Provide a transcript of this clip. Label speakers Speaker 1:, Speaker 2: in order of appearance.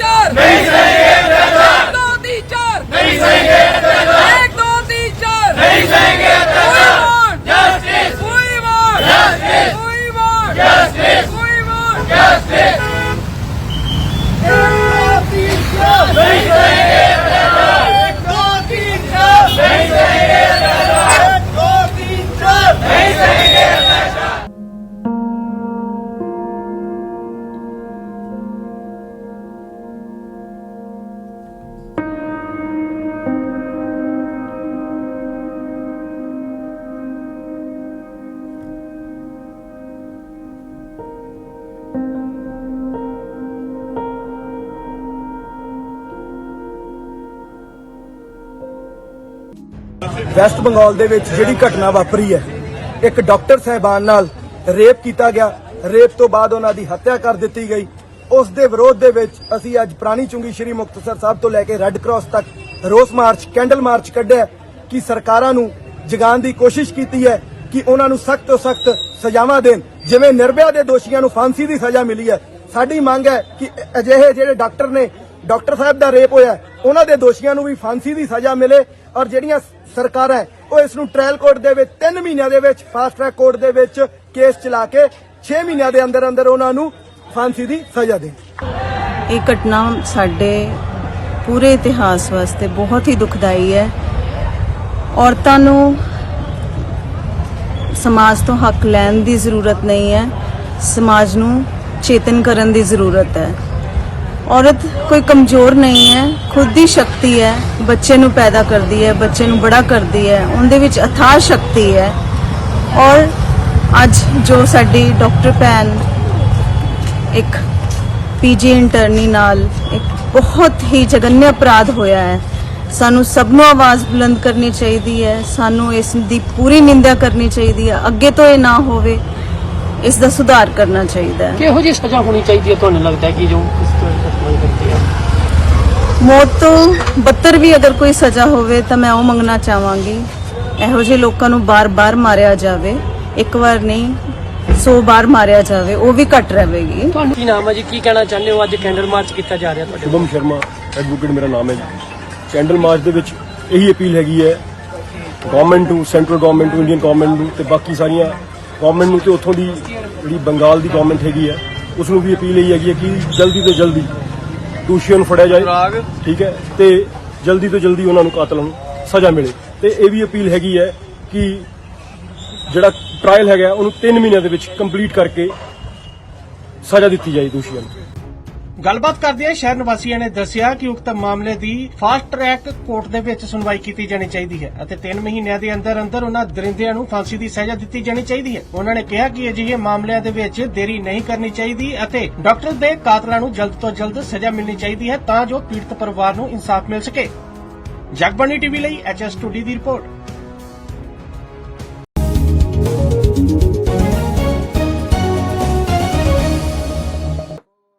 Speaker 1: चार नहीं सहेंगे एक दो तीन चार नहीं सहेंगे एक दो तीन चार नहीं सहेंगे जस्टिस
Speaker 2: ਵੈਸਟ ਬੰਗਾਲ ਦੇ ਵਿੱਚ ਜਿਹੜੀ ਘਟਨਾ ਵਾਪਰੀ ਹੈ, ਇੱਕ ਡਾਕਟਰ ਸਹਿਬਾਨ ਨਾਲ ਰੇਪ ਕੀਤਾ ਗਿਆ। ਰੇਪ ਤੋਂ ਬਾਅਦ ਉਹਨਾਂ ਦੀ ਹੱਤਿਆ ਕਰ ਦਿੱਤੀ ਗਈ। ਉਸ ਦੇ ਵਿਰੋਧ ਦੇ ਵਿੱਚ ਅਸੀਂ ਅੱਜ ਪ੍ਰਾਣੀ ਚੁੰਗੀ ਸ਼੍ਰੀ ਮੁਕਤਸਰ ਸਾਹਿਬ ਤੋਂ ਲੈ ਕੇ ਰੈੱਡ ਕਰਾਸ ਤੱਕ ਰੋਸ ਮਾਰਚ, ਕੈਂਡਲ ਮਾਰਚ ਕੱਢਿਆ ਕਿ ਸਰਕਾਰਾਂ ਨੂੰ ਜਗਾਉਣ ਦੀ ਕੋਸ਼ਿਸ਼ ਕੀਤੀ ਹੈ ਕਿ ਉਹਨਾਂ ਨੂੰ ਸਖਤ ਤੋਂ ਸਖਤ ਸਜ਼ਾਵਾਂ ਦੇਣ। ਜਿਵੇਂ ਨਿਰਭਇਆ ਦੇ ਦੋਸ਼ੀਆਂ ਨੂੰ ਫਾਂਸੀ ਦੀ ਸਜ਼ਾ ਮਿਲੀ ਹੈ। ਸਾਡੀ ਮੰਗ ਹੈ ਕਿ ਅਜਿਹੇ ਜਿਹੜੇ ਡਾਕਟਰ ਨੇ ਡਾਕਟਰ ਸਾਹਿਬ ਦਾ ਰੇਪ ਹੋਇਆ ਉਹਨਾਂ ਦੇ ਦੋਸ਼ੀਆਂ ਨੂੰ ਵੀ ਫਾਂਸੀ ਦੀ ਸਜ਼ਾ ਮਿਲੇ ਔਰ ਜਿਹੜੀਆਂ ਸਰਕਾਰਾਂ ਉਹ ਇਸ ਨੂੰ ਟ੍ਰਾਇਲ ਕੋਰਟ ਦੇ ਵਿੱਚ 3 ਮਹੀਨਿਆਂ ਦੇ ਵਿੱਚ ਫਾਸਟ ਟਰੈਕ ਕੋਰਟ ਦੇ ਵਿੱਚ ਕੇਸ ਚਲਾ ਕੇ 6 ਮਹੀਨਿਆਂ ਦੇ ਅੰਦਰ ਅੰਦਰ ਉਹਨਾਂ ਨੂੰ ਫਾਂਸੀ ਦੀ ਸਜ਼ਾ ਦੇ
Speaker 3: ਇਹ ਘਟਨਾ ਸਾਡੇ ਪੂਰੇ ਇਤਿਹਾਸ ਵਾਸਤੇ ਬਹੁਤ ਹੀ ਦੁਖਦਾਈ ਹੈ। ਔਰਤਾਂ ਨੂੰ ਸਮਾਜ ਤੋਂ ਹੱਕ ਲੈਣ ਦੀ ਜ਼ਰੂਰਤ ਨਹੀਂ ਹੈ। ਸਮਾਜ ਨੂੰ ਚੇਤਨ ਕਰਨ ਦੀ ਜ਼ਰੂਰਤ ਹੈ। ਔਰਤ ਕੋਈ ਕਮਜ਼ੋਰ ਨਹੀਂ ਹੈ, ਖੁਦ ਦੀ ਸ਼ਕਤੀ ਹੈ, ਬੱਚੇ ਨੂੰ ਪੈਦਾ ਕਰਦੀ ਹੈ, ਬੱਚੇ ਨੂੰ ਬੜਾ ਕਰਦੀ ਹੈ, ਉਹਦੇ ਵਿੱਚ ਅਥਾਹ ਸ਼ਕਤੀ ਹੈ। ਔਰ ਅੱਜ ਜੋ ਸਾਡੀ ਡਾਕਟਰ ਭੈਣ ਇੱਕ ਪੀਜੀ ਇੰਟਰਨੀ ਨਾਲ ਇੱਕ ਬਹੁਤ ਹੀ ਜਗਨਿਆ ਅਪਰਾਧ ਹੋਇਆ ਹੈ, ਸਾਨੂੰ ਸਭ ਨੂੰ ਆਵਾਜ਼ ਬੁਲੰਦ ਕਰਨੀ ਚਾਹੀਦੀ ਹੈ, ਸਾਨੂੰ ਇਸ ਦੀ ਪੂਰੀ ਨਿੰਦਿਆ ਕਰਨੀ ਚਾਹੀਦੀ ਹੈ, ਅੱਗੇ ਤੋਂ ਇਹ ਨਾ ਹੋਵੇ, ਇਸ ਦਾ ਸੁਧਾਰ ਕਰਨਾ ਚਾਹੀਦਾ ਹੈ।
Speaker 4: ਕਿਹੋ ਜਿਹੀ ਸਜ਼ਾ ਹੋਣੀ ਚਾਹੀਦੀ ਹੈ, ਤੁਹਾਨੂੰ ਲੱਗਦਾ ਹੈ ਕਿ ਜੋ ਇਸ ਤਰ੍ਹਾਂ ਦੀ ਘਟਨਾ ਕਰਦੀ ਹੈ
Speaker 3: ਮੌਤ ਤੋਂ ਬੱਤਰ ਵੀ ਅਗਰ ਕੋਈ ਸਜ਼ਾ ਹੋਵੇ ਤਾਂ ਮੈਂ ਉਹ ਮੰਗਣਾ ਚਾਹਾਂਗੀ। ਇਹੋ ਜਿਹੇ ਲੋਕਾਂ ਨੂੰ ਬਾਰ-ਬਾਰ ਮਾਰਿਆ ਜਾਵੇ। ਇੱਕ ਵਾਰ ਨਹੀਂ 100 ਵਾਰ ਮਾਰਿਆ ਜਾਵੇ। ਉਹ ਵੀ ਘੱਟ ਰਹੇਗੀ।
Speaker 4: ਤੁਹਾਨੂੰ ਕੀ ਨਾਮ ਹੈ ਜੀ? ਕੀ ਕਹਿਣਾ ਚਾਹੁੰਦੇ ਹੋ? ਅੱਜ ਕੈਂਡਲ ਮਾਰਚ ਕੀਤਾ ਜਾ ਰਿਹਾ ਤੁਹਾਡੇ
Speaker 5: ਸ਼ੁਭਮ ਸ਼ਰਮਾ ਐਡਵੋਕੇਟ ਮੇਰਾ ਨਾਮ ਹੈ ਜੀ। ਕੈਂਡਲ ਮਾਰਚ ਦੇ ਵਿੱਚ ਇਹੀ ਅਪੀਲ ਹੈਗੀ ਹੈ। ਗਵਰਨਮੈਂਟ ਨੂੰ ਸੈਂਟਰਲ ਗਵਰਨਮੈਂਟ ਨੂੰ ਇੰਡੀਅਨ ਗਵਰਨਮੈਂਟ ਨੂੰ ਤੇ ਬਾਕੀ ਸਾਰੀਆਂ ਗਵਰਨਮੈਂਟ ਨੂੰ ਤੇ ਉੱਥੋਂ ਦੀ ਜਿਹੜੀ ਬੰਗਾਲ ਦੀ ਗਵਰਨਮੈਂਟ ਹੈਗੀ ਹੈ ਉਸ ਨੂੰ ਵੀ ਅਪੀਲ ਇਹੀ ਹੈਗੀ ਹੈ ਕਿ ਜਲਦੀ ਤੋਂ ਜਲਦੀ ਦੋਸ਼ੀਆਂ ਨੂੰ ਫੜਿਆ ਜਾਏ। ਠੀਕ ਹੈ। ਤੇ ਜਲਦੀ ਤੋਂ ਜਲਦੀ ਉਹਨਾਂ ਨੂੰ ਕਾਤਲਾਂ ਨੂੰ ਸਜ਼ਾ ਮਿਲੇ। ਤੇ ਇਹ ਵੀ ਅਪੀਲ ਹੈਗੀ ਹੈ ਕਿ ਜਿਹੜਾ ਟ੍ਰਾਇਲ ਹੈਗਾ ਉਹਨੂੰ 3 ਮਹੀਨਿਆਂ ਦੇ ਵਿੱਚ ਕੰਪਲੀਟ ਕਰਕੇ ਸਜ਼ਾ ਦਿੱਤੀ ਜਾਏ ਦੋਸ਼ੀਆਂ ਨੂੰ।
Speaker 6: ਗੱਲਬਾਤ ਕਰਦਿਆਂ ਸ਼ਹਿਰ ਨਿਵਾਸੀਆਂ ਨੇ ਦੱਸਿਆ ਕਿ ਉਕਤ ਮਾਮਲੇ ਦੀ ਫਾਸਟ ਟਰੈਕ ਕੋਰਟ ਦੇ ਵਿੱਚ ਸੁਣਵਾਈ ਕੀਤੀ ਜਾਣੀ ਚਾਹੀਦੀ ਹੈ ਅਤੇ 3 ਮਹੀਨਿਆਂ ਦੇ ਅੰਦਰ ਅੰਦਰ ਉਹਨਾਂ ਦਰਿੰਦਿਆਂ ਨੂੰ ਫਾਂਸੀ ਦੀ ਸਜ਼ਾ ਦਿੱਤੀ ਜਾਣੀ ਚਾਹੀਦੀ ਹੈ। ਉਹਨਾਂ ਨੇ ਕਿਹਾ ਕਿ ਅਜਿਹੇ ਮਾਮਲਿਆਂ ਦੇ ਵਿੱਚ ਦੇਰੀ ਨਹੀਂ ਕਰਨੀ ਚਾਹੀਦੀ ਅਤੇ ਡਾਕਟਰ ਦੇ ਕਾਤਲਾਂ ਨੂੰ ਜਲਦ ਤੋਂ ਜਲਦ ਸਜ਼ਾ ਮਿਲਣੀ ਚਾਹੀਦੀ ਹੈ ਤਾਂ ਜੋ ਪੀੜਤ ਪਰਿਵਾਰ ਨੂੰ ਇਨਸਾਫ ਮਿਲ ਸਕੇ। ਜਗਬਾਣੀ ਟੀਵੀ ਲਈ ਐਚਐਸ ਟੂਡੀ ਦੀ ਰਿਪੋਰਟ।